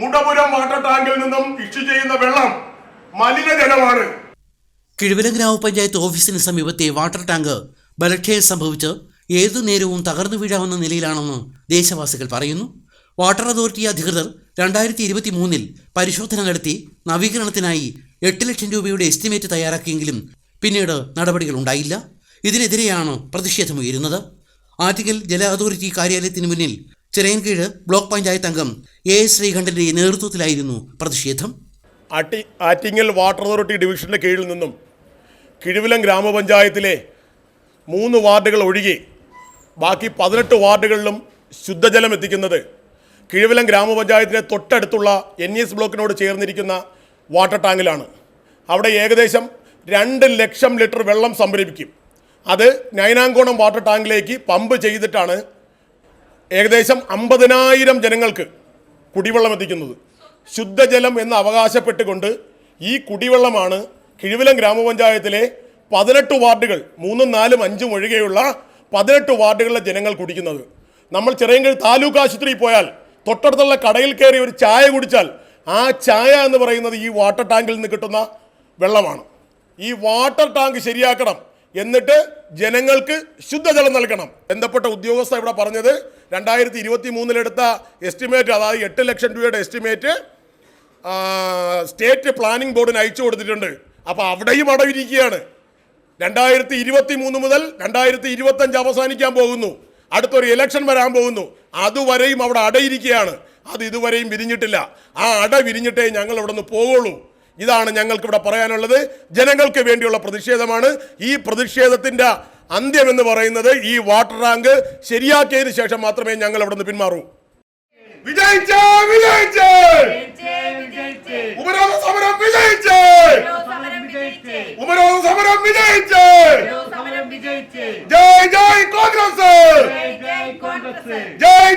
Mudapuram water ടാങ്കിൽ നിന്നും issue ചെയ്യുന്ന വെള്ളം മലിനജലമാണ് കിഴുവരം ഗ്രാമപഞ്ചായത്ത് ഓഫീസിന് സമീപത്തെ വാട്ടർ ടാങ്ക് ബലക്ഷയം സംഭവിച്ച് ഏതു നേരവും തകർന്നു വീഴാവുന്ന നിലയിലാണെന്ന് ദേശവാസികൾ പറയുന്നു. വാട്ടർ അതോറിറ്റി അധികൃതർ രണ്ടായിരത്തി ഇരുപത്തി മൂന്നിൽ പരിശോധന നടത്തി നവീകരണത്തിനായി എട്ട് ലക്ഷം രൂപയുടെ എസ്റ്റിമേറ്റ് തയ്യാറാക്കിയെങ്കിലും പിന്നീട് നടപടികൾ ഉണ്ടായില്ല. ഇതിനെതിരെയാണ് പ്രതിഷേധമുയരുന്നത്. ആറ്റിങ്ങൽ ജല അതോറിറ്റി കാര്യാലയത്തിന് മുന്നിൽ ചിറയൻകീഴ് ബ്ലോക്ക് പഞ്ചായത്ത് അംഗം എ ശ്രീകണ്ഠന്റെ നേതൃത്വത്തിലായിരുന്നു പ്രതിഷേധം. അട്ടി ആറ്റിങ്ങൽ വാട്ടർ അതോറിറ്റി ഡിവിഷന്റെ കീഴിൽ നിന്നും കിഴുവിലം ഗ്രാമപഞ്ചായത്തിലെ മൂന്ന് വാർഡുകൾ ഒഴികെ ബാക്കി പതിനെട്ട് വാർഡുകളിലും ശുദ്ധജലം എത്തിക്കുന്നത് കിഴുവിലം ഗ്രാമപഞ്ചായത്തിലെ തൊട്ടടുത്തുള്ള എൻ എസ് ബ്ലോക്കിനോട് ചേർന്നിരിക്കുന്ന വാട്ടർ ടാങ്കിലാണ്. അവിടെ ഏകദേശം രണ്ട് ലക്ഷം ലിറ്റർ വെള്ളം സംഭരിപ്പിക്കും. അത് നൈനാങ്കോണം വാട്ടർ ടാങ്കിലേക്ക് പമ്പ് ചെയ്തിട്ടാണ് ഏകദേശം അമ്പതിനായിരം ജനങ്ങൾക്ക് കുടിവെള്ളം എത്തിക്കുന്നത്. ശുദ്ധജലം എന്ന് അവകാശപ്പെട്ടുകൊണ്ട് ഈ കുടിവെള്ളമാണ് കിഴുവിലം ഗ്രാമപഞ്ചായത്തിലെ പതിനെട്ട് വാർഡുകൾ മൂന്നും നാലും അഞ്ചും ഒഴികെയുള്ള പതിനെട്ട് വാർഡുകളിലെ ജനങ്ങൾ കുടിക്കുന്നത്. നമ്മൾ ചിറയൻകീഴ് താലൂക്ക് ആശുപത്രിയിൽ പോയാൽ തൊട്ടടുത്തുള്ള കടയിൽ കയറി ഒരു ചായ കുടിച്ചാൽ ആ ചായ എന്ന് പറയുന്നത് ഈ വാട്ടർ ടാങ്കിൽ നിന്ന് കിട്ടുന്ന വെള്ളമാണ്. ഈ വാട്ടർ ടാങ്ക് ശരിയാക്കണം. എന്നിട്ട് ജനങ്ങൾക്ക് ശുദ്ധജലം നൽകണം. ബന്ധപ്പെട്ട ഉദ്യോഗസ്ഥ ഇവിടെ പറഞ്ഞത് രണ്ടായിരത്തി ഇരുപത്തി മൂന്നിലെടുത്ത എസ്റ്റിമേറ്റ് അതായത് എട്ട് ലക്ഷം രൂപയുടെ എസ്റ്റിമേറ്റ് സ്റ്റേറ്റ് പ്ലാനിംഗ് ബോർഡിന് അയച്ചു കൊടുത്തിട്ടുണ്ട്. അപ്പോൾ അവിടെയും അടവിരിക്കുകയാണ് രണ്ടായിരത്തി ഇരുപത്തി മൂന്ന് മുതൽ രണ്ടായിരത്തി ഇരുപത്തഞ്ച് അവസാനിക്കാൻ പോകുന്നു. അടുത്തൊരു ഇലക്ഷൻ വരാൻ പോകുന്നു. അതുവരെയും അവിടെ അടയിരിക്കുകയാണ്. അത് ഇതുവരെയും വിരിഞ്ഞിട്ടില്ല. ആ അട വിരിഞ്ഞിട്ടേ ഞങ്ങൾ ഇവിടെ നിന്ന് പോകുള്ളൂ ഇതാണ് ഞങ്ങൾക്ക് ഇവിടെ പറയാനുള്ളത്. ജനങ്ങൾക്ക് വേണ്ടിയുള്ള പ്രതിഷേധമാണ്. ഈ പ്രതിഷേധത്തിന്റെ അന്ത്യം എന്ന് പറയുന്നത് ഈ വാട്ടർ ടാങ്ക് ശരിയാക്കിയതിനു ശേഷം മാത്രമേ ഞങ്ങൾ അവിടെ നിന്ന് പിന്മാറൂ. വിജയിച്ചേ വിജയിച്ചേ! ഉപരോധ സമരം വിജയിച്ചേ! ഉപരോധ സമരം വിജയിച്ചേ. ജയ് ജയ് കോൺഗ്രസ്! ജയ്